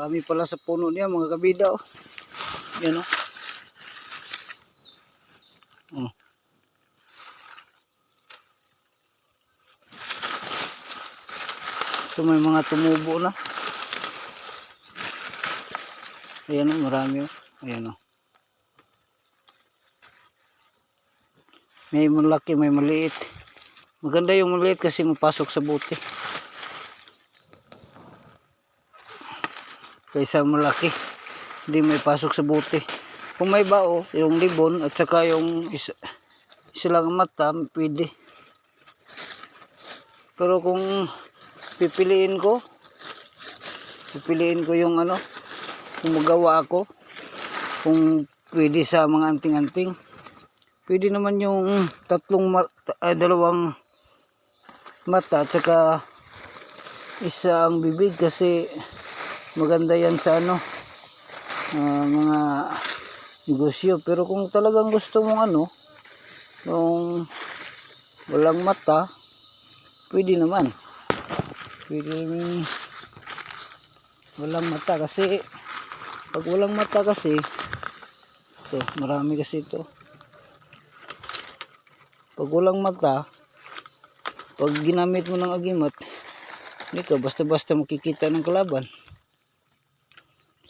Marami pala sa puno niya mga kabida. Oh. Yan oh. Oh. So may mga tumubo na. Ayan oh, marami oh. Ayan oh. May malaki, may maliit. Maganda yung maliit kasi mapasok sa buti. Kaysa malaki. Hindi may pasok sa buti. Kung may bao, yung libon at saka yung isa, isa lang ang mata, pwede. Pero kung pipiliin ko, pipiliin ko yung ano, kung magawa ako, kung pwede sa mga anting-anting, pwede naman yung tatlong ma- ay, dalawang mata at saka isa ang bibig kasi maganda yan sa ano ah, mga negosyo. Pero kung talagang gusto mong ano yung walang mata pwede naman. Pwede rin walang mata kasi pag walang mata kasi ito marami kasi ito. Pag walang mata pag ginamit mo ng agimat hindi basta basta makikita ng kalaban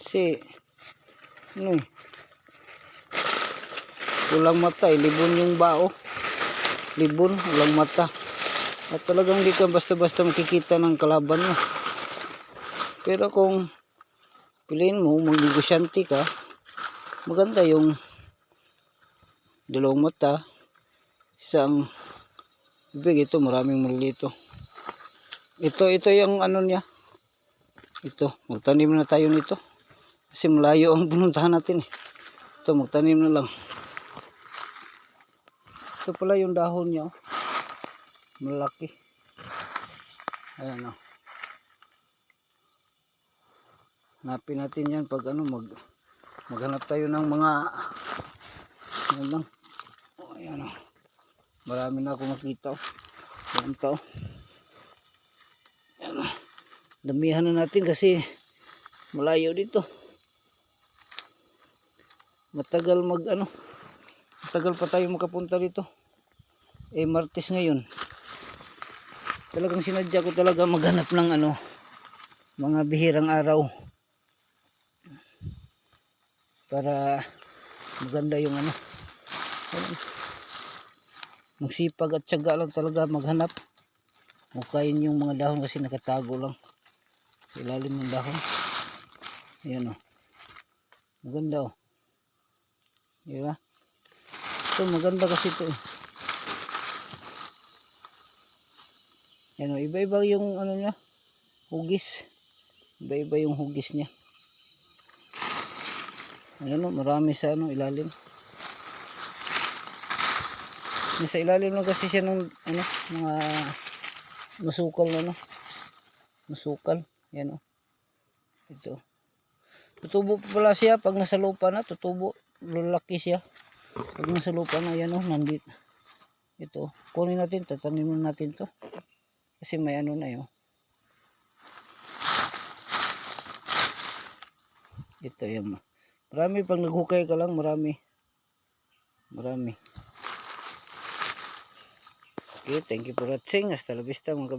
kasi ano eh. Walang mata eh. Libon yung bao. Libon walang mata. At talagang hindi ka basta basta makikita ng kalaban mo. Pero kung piliin mo magnegosyante ka maganda yung dalawang mata. Isang bibig ito maraming malilito ito ito yung ano niya. Ito magtanim na tayo nito kasi malayo ang pinuntahan natin eh. ito magtanim na lang ito pala yung dahon niya oh. malaki ayan oh. hanapin natin yan pag ano mag maghanap tayo ng mga ano lang oh, ayan oh. marami na ako makita oh. ayan pa oh. Ayan, oh. damihan na natin kasi malayo dito matagal mag ano matagal pa tayo makapunta dito eh martes ngayon. Talagang sinadya ko talaga maghanap ng ano mga bihirang araw. Para maganda yung ano magsipag at tiyaga lang talaga maghanap. Mukayin yung mga dahon kasi nakatago lang. Ilalim ng dahon. Ayan o maganda o di ba ito maganda kasi ito eh ayan o iba iba yung ano niya hugis iba iba yung hugis niya Ayan o, marami sa ano, ilalim. Nasa ilalim lang kasi siya ng ano, mga masukal na ano. Masukal. Yan o. Ito. Tutubo pa pala siya pag nasa lupa na, tutubo. Lalaki siya. Pag nasa lupa na, yan o, nandito. Ito. Kunin natin, tatanimin natin to. Kasi may ano na yun. Ito yan. Marami pag naghukay ka lang, marami. Marami. Okay, thank you for watching. Hasta la vista mga